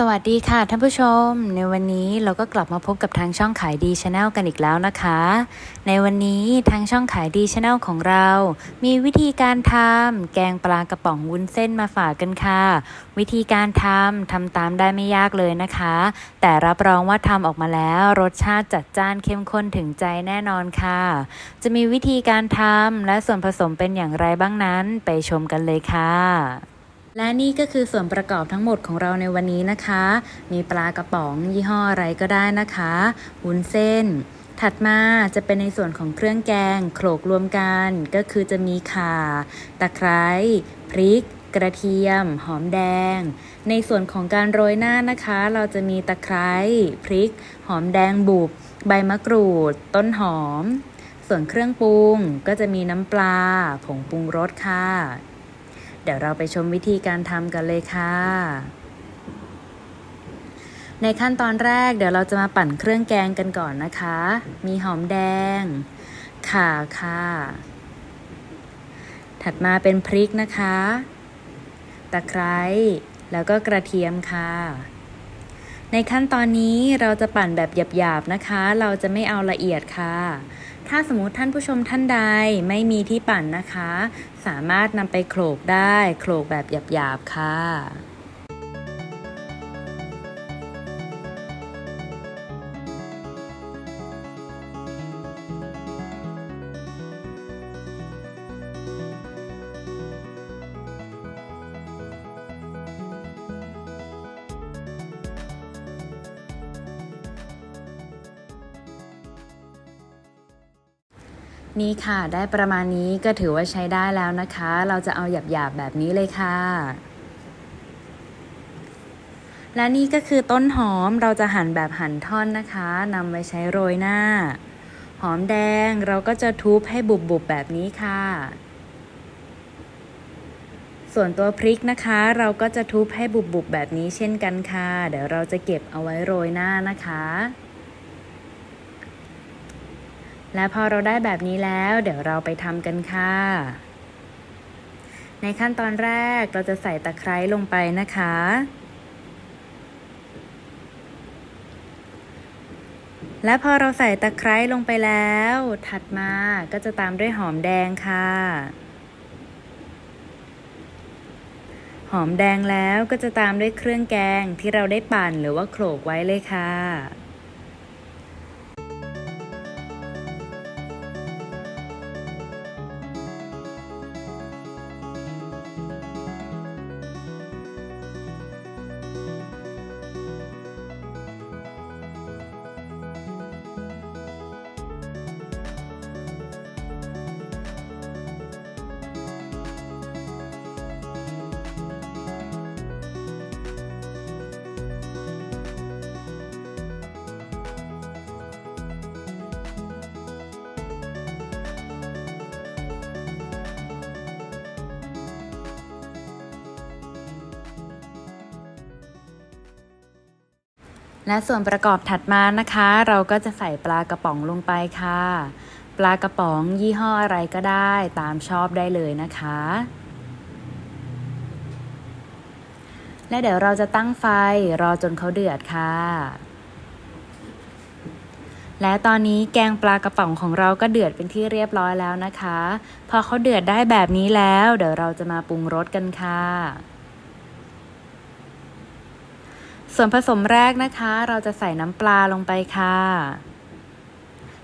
สวัสดีค่ะท่านผู้ชม ในวันนี้เราก็กลับมาพบกับทางช่องขายดีชาแนลกันอีกแล้วนะคะ ในวันนี้ทางช่องขายดีชาแนลของเรา มีวิธีการทำแกงปลากระป๋องวุ้นเส้นมาฝากกันค่ะ วิธีการทำทำตามได้ไม่ยากเลยนะคะ แต่รับรองว่าทำออกมาแล้ว รสชาติจัดจ้านเข้มข้นถึงใจแน่นอนค่ะ จะมีวิธีการทำและส่วนผสมเป็นอย่างไรบ้างนั้น ไปชมกันเลยค่ะ และนี่ก็คือส่วนประกอบทั้งหมดของเราในวันนี้นะคะ มีปลากระป๋องยี่ห้ออะไรก็ได้นะคะวุ้นเส้น ถัดมาจะเป็นในส่วนของเครื่องแกงโขลกรวมกัน ก็คือจะมีข่า ตะไคร้ พริก กระเทียม หอมแดง ในส่วนของการโรยหน้านะคะ เราจะมีตะไคร้ พริก หอมแดงบุบ ใบมะกรูด ต้นหอม ส่วนเครื่องปรุงก็จะมีน้ำปลา ผงปรุงรสค่ะ เดี๋ยวเราไปชมวิธีการทำกันเลยค่ะ ในขั้นตอนแรกเดี๋ยวเราจะมาปั่นเครื่องแกงกันก่อนนะคะ มีหอมแดง ข่าค่ะ ถัดมาเป็นพริกนะคะ ตะไคร้แล้วก็กระเทียมค่ะในขั้นตอนนี้เราจะปั่นแบบหยาบๆนะคะ เราจะไม่เอาละเอียดค่ะ ถ้าสมมติท่านผู้ชมท่านใดไม่มีที่ปั่นนะคะ สามารถนำไปโขลกได้ โขลกแบบหยาบๆค่ะ นี่ค่ะ ได้ประมาณนี้ก็ถือว่าใช้ได้แล้วนะคะ เราจะเอาหยาบๆแบบนี้เลยค่ะ และนี่ก็คือต้นหอมเราจะหั่นแบบหั่นท่อนนะคะนำไว้ใช้โรยหน้า หอมแดงเราก็จะทุบให้บุบๆแบบนี้ค่ะ ส่วนตัวพริกนะคะ เราก็จะทุบให้บุบๆแบบนี้เช่นกันค่ะ เดี๋ยวเราจะเก็บเอาไว้โรยหน้านะคะ และพอเราได้แบบนี้แล้ว เดี๋ยวเราไปทำกันค่ะ ในขั้นตอนแรกเราจะใส่ตะไคร้ลงไปนะคะ และพอเราใส่ตะไคร้ลงไปแล้ว ถัดมาก็จะตามด้วยหอมแดงค่ะ หอมแดงแล้วก็จะตามด้วยเครื่องแกงที่เราได้ปั่นหรือว่าโขลกไว้เลยค่ะ และส่วนประกอบถัดมานะคะ เราก็จะใส่ปลากระป๋องลงไปค่ะ ปลากระป๋องยี่ห้ออะไรก็ได้ตามชอบได้เลยนะคะ และเดี๋ยวเราจะตั้งไฟรอจนเขาเดือดค่ะ และตอนนี้แกงปลากระป๋องของเราก็เดือดเป็นที่เรียบร้อยแล้วนะคะ พอเขาเดือดได้แบบนี้แล้ว เดี๋ยวเราจะมาปรุงรสกันค่ะ ส่วนผสมแรกนะคะ เราจะใส่น้ำปลาลงไปค่ะ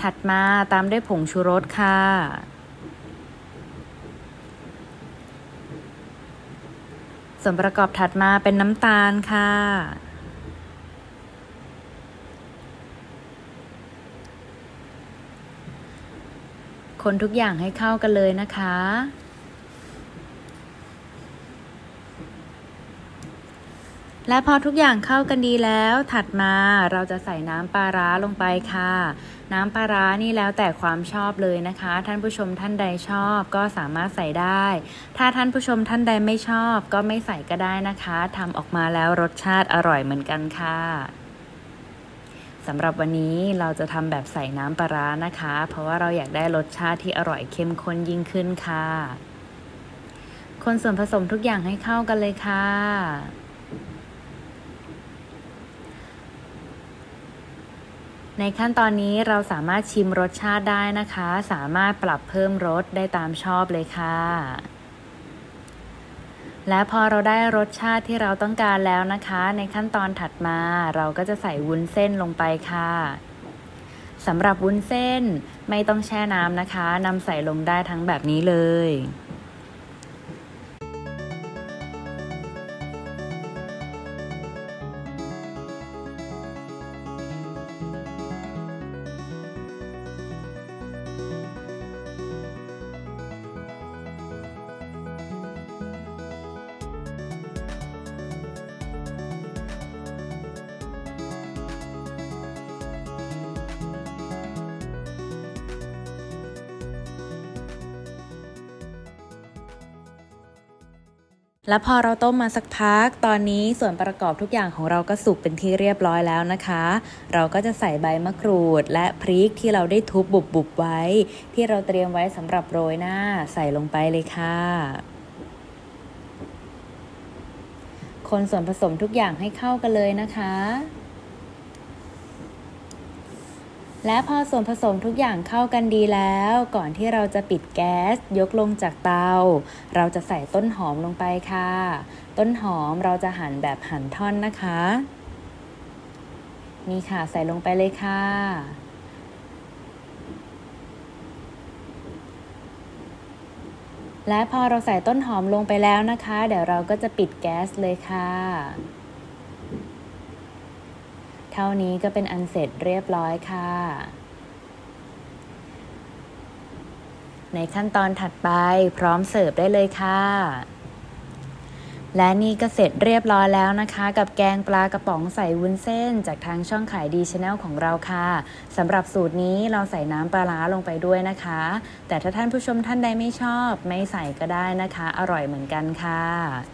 ถัดมาตามด้วยผงชูรสค่ะ ส่วนประกอบถัดมาเป็นน้ำตาลค่ะ คนทุกอย่างให้เข้ากันเลยนะคะ และพอทุกอย่างเข้ากันดีแล้ว ถัดมาเราจะใส่น้ำปลาร้าลงไปค่ะ น้ำปลาร้านี่แล้วแต่ความชอบเลยนะคะ ท่านผู้ชมท่านใดชอบก็สามารถใส่ได้ ถ้าท่านผู้ชมท่านใดไม่ชอบก็ไม่ใส่ก็ได้นะคะทำออกมาแล้วรสชาติอร่อยเหมือนกันค่ะสำหรับวันนี้เราจะทำแบบใส่น้ำปลาร้านะคะ เพราะว่าเราอยากได้รสชาติที่อร่อยเข้มข้นยิ่งขึ้นค่ะ คนส่วนผสมทุกอย่างให้เข้ากันเลยค่ะ ในขั้นตอนนี้เราสามารถชิมรสชาติได้นะคะ สามารถปรับเพิ่มรสได้ตามชอบเลยค่ะ และพอเราได้รสชาติที่เราต้องการแล้วนะคะ ในขั้นตอนถัดมาเราก็จะใส่วุ้นเส้นลงไปค่ะสำหรับวุ้นเส้นไม่ต้องแช่น้ำนะคะนำใส่ลงได้ทั้งแบบนี้เลย แล้วพอเราต้มมาสักพัก ตอนนี้ส่วนประกอบทุกอย่างของเราก็สุกเป็นที่เรียบร้อยแล้วนะคะ เราก็จะใส่ใบมะกรูด และพริกที่เราได้ทุบบุบๆไว้ ที่เราเตรียมไว้สำหรับโรยหน้าใส่ลงไปเลยค่ะคนส่วนผสมทุกอย่างให้เข้ากันเลยนะคะ และพอส่วนผสมทุกอย่างเข้ากันดีแล้ว ก่อนที่เราจะปิดแก๊ส ยกลงจากเตา เราจะใส่ต้นหอมลงไปค่ะ ต้นหอมเราจะหั่นแบบหั่นท่อนนะคะ นี่ค่ะใส่ลงไปเลยค่ะและพอเราใส่ต้นหอมลงไปแล้วนะคะ เดี๋ยวเราก็จะปิดแก๊สเลยค่ะ เท่านี้ก็เป็นอันเสร็จเรียบร้อยค่ะ ในขั้นตอนถัดไปพร้อมเสิร์ฟได้เลยค่ะ และนี่ก็เสร็จเรียบร้อยแล้วนะคะ กับแกงปลากระป๋องใส่วุ้นเส้น จากทางช่องขายดีชาแนลของเราค่ะสำหรับสูตรนี้เราใส่น้ำปลาร้าลงไปด้วยนะคะ แต่ถ้าท่านผู้ชมท่านใดไม่ชอบ ไม่ใส่ก็ได้นะคะ อร่อยเหมือนกันค่ะ